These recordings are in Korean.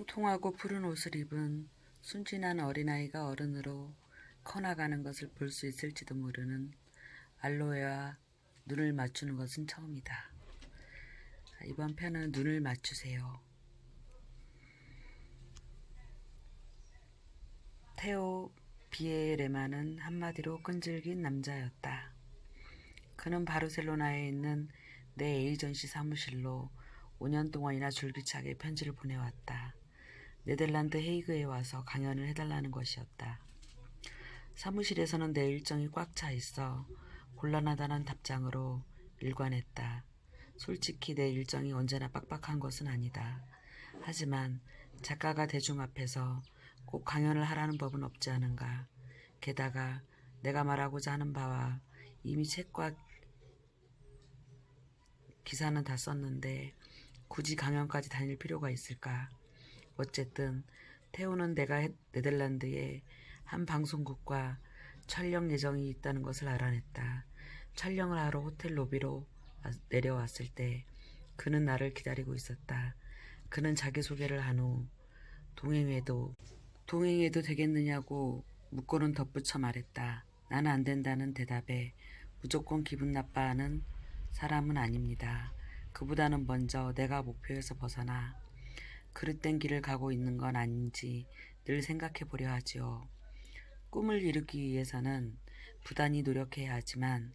통통하고 푸른 옷을 입은 순진한 어린아이가 어른으로 커나가는 것을 볼 수 있을지도 모르는 알로에와 눈을 맞추는 것은 처음이다. 이번 편은 눈을 맞추세요. 테오 비에레마는 한마디로 끈질긴 남자였다. 그는 바르셀로나에 있는 내 에이전시 사무실로 5년 동안이나 줄기차게 편지를 보내왔다. 네덜란드 헤이그에 와서 강연을 해달라는 것이었다. 사무실에서는 내 일정이 꽉 차 있어 곤란하다는 답장으로 일관했다. 솔직히 내 일정이 언제나 빡빡한 것은 아니다. 하지만 작가가 대중 앞에서 꼭 강연을 하라는 법은 없지 않은가. 게다가 내가 말하고자 하는 바와 이미 책과 기사는 다 썼는데 굳이 강연까지 다닐 필요가 있을까? 어쨌든 태우는 내가 해- 네덜란드의 한 방송국과 촬영 예정이 있다는 것을 알아냈다. 촬영을 하러 호텔 로비로 와- 내려왔을 때 그는 나를 기다리고 있었다. 그는 자기소개를 한 후 동행해도 동행해도 되겠느냐고 묻고는 덧붙여 말했다. 나는 안 된다는 대답에 무조건 기분 나빠하는 사람은 아닙니다. 그보다는 먼저 내가 목표에서 벗어나 그릇된 길을 가고 있는 건 아닌지 늘 생각해 보려 하지요. 꿈을 이루기 위해서는 부단히 노력해야 하지만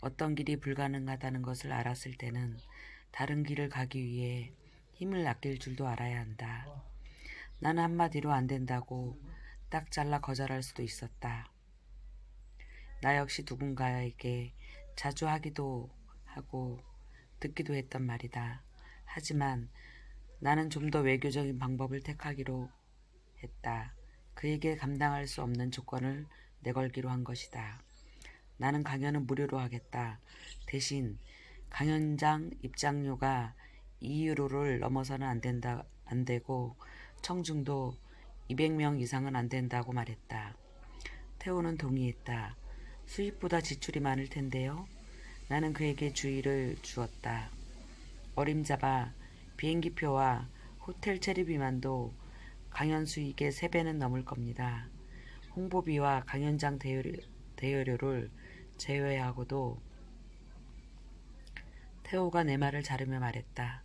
어떤 길이 불가능하다는 것을 알았을 때는 다른 길을 가기 위해 힘을 아낄 줄도 알아야 한다. 나는 한마디로 안 된다고 딱 잘라 거절할 수도 있었다. 나 역시 누군가에게 자주 하기도 하고 듣기도 했던 말이다. 하지만 나는 좀 더 외교적인 방법을 택하기로 했다. 그에게 감당할 수 없는 조건을 내걸기로 한 것이다. 나는 강연은 무료로 하겠다. 대신 강연장 입장료가 2유로를 넘어서는 안 된다 안 되고 청중도 200명 이상은 안 된다고 말했다. 태호는 동의했다. 수입보다 지출이 많을 텐데요. 나는 그에게 주의를 주었다. 어림잡아 비행기표와 호텔 체리비만도 강연 수익의 3배는 넘을 겁니다. 홍보비와 강연장 대여료, 대여료를 제외하고도 태호가 내 말을 자르며 말했다.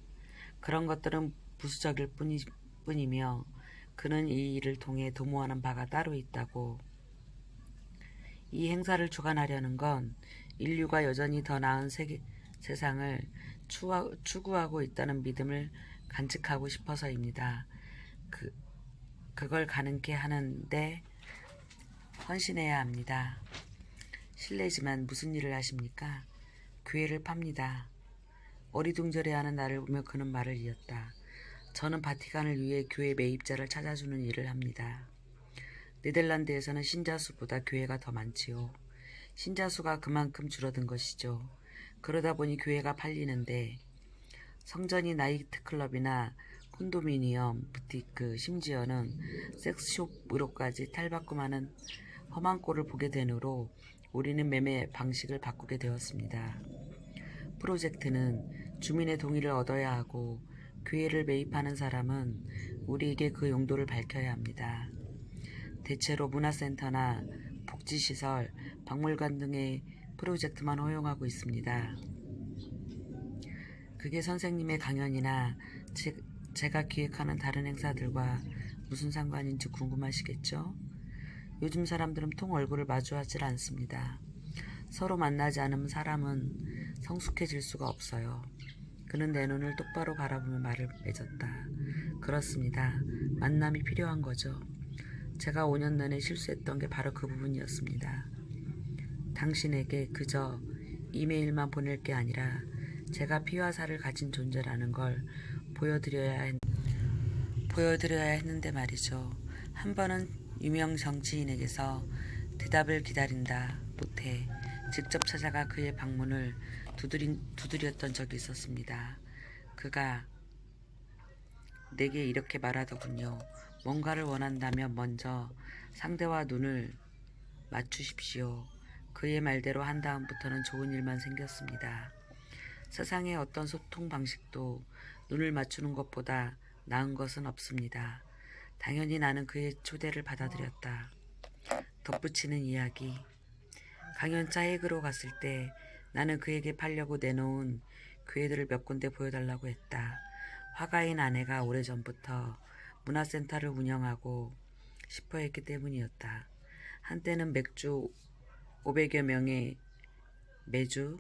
그런 것들은 부수적일 뿐이, 뿐이며 그는 이 일을 통해 도모하는 바가 따로 있다고. 이 행사를 주관하려는 건 인류가 여전히 더 나은 세계, 세상을 추구하고 있다는 믿음을 간직하고 싶어서입니다. 그, 그걸 가능케 하는데 헌신해야 합니다. 실례지만 무슨 일을 하십니까? 교회를 팝니다. 어리둥절해하는 나를 보며 그는 말을 이었다. 저는 바티칸을 위해 교회 매입자를 찾아주는 일을 합니다. 네덜란드에서는 신자 수보다 교회가 더 많지요. 신자 수가 그만큼 줄어든 것이죠. 그러다 보니 교회가 팔리는데 성전이 나이트클럽이나 콘도미니엄, 부티크, 심지어는 섹스숍으로까지 탈바꿈하는 험한 꼴을 보게 되므로 우리는 매매 방식을 바꾸게 되었습니다. 프로젝트는 주민의 동의를 얻어야 하고 교회를 매입하는 사람은 우리에게 그 용도를 밝혀야 합니다. 대체로 문화센터나 복지시설, 박물관 등의 프로젝트만 허용하고 있습니다. 그게 선생님의 강연이나 제, 제가 기획하는 다른 행사들과 무슨 상관인지 궁금하시겠죠? 요즘 사람들은 통 얼굴을 마주하질 않습니다. 서로 만나지 않으면 사람은 성숙해질 수가 없어요. 그는 내 눈을 똑바로 바라보며 말을 맺었다. 그렇습니다. 만남이 필요한 거죠. 제가 5년 전에 실수했던 게 바로 그 부분이었습니다. 당신에게 그저 이메일만 보낼 게 아니라 제가 피와 살을 가진 존재라는 걸 보여드려야 했, 보여드려야 했는데 말이죠. 한 번은 유명 정치인에게서 대답을 기다린다 못해 직접 찾아가 그의 방문을 두드린, 두드렸던 적이 있었습니다. 그가 내게 이렇게 말하더군요. 뭔가를 원한다면 먼저 상대와 눈을 맞추십시오. 그의 말대로 한 다음부터는 좋은 일만 생겼습니다. 세상의 어떤 소통 방식도 눈을 맞추는 것보다 나은 것은 없습니다. 당연히 나는 그의 초대를 받아들였다. 덧붙이는 이야기. 강연차 해그로 갔을 때 나는 그에게 팔려고 내놓은 교회들을 몇 군데 보여달라고 했다. 화가인 아내가 오래전부터 문화센터를 운영하고 싶어 했기 때문이었다. 한때는 맥주 500여 명의 매주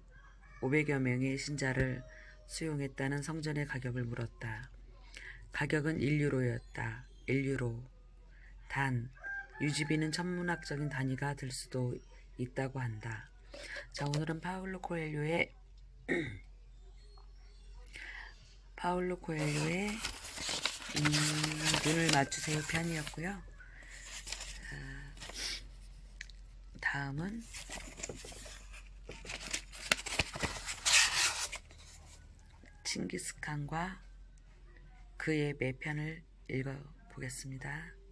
500여 명의 신자를 수용했다는 성전의 가격을 물었다. 가격은 1유로였다. 1유로. 단, 유지비는 천문학적인 단위가 될 수도 있다고 한다. 자, 오늘은 파울로 코엘료의 파울로 코엘료의 음, 눈을 맞추세요 편이었고요. 아, 다음은 칭기스칸과 그의 매편을 읽어보겠습니다.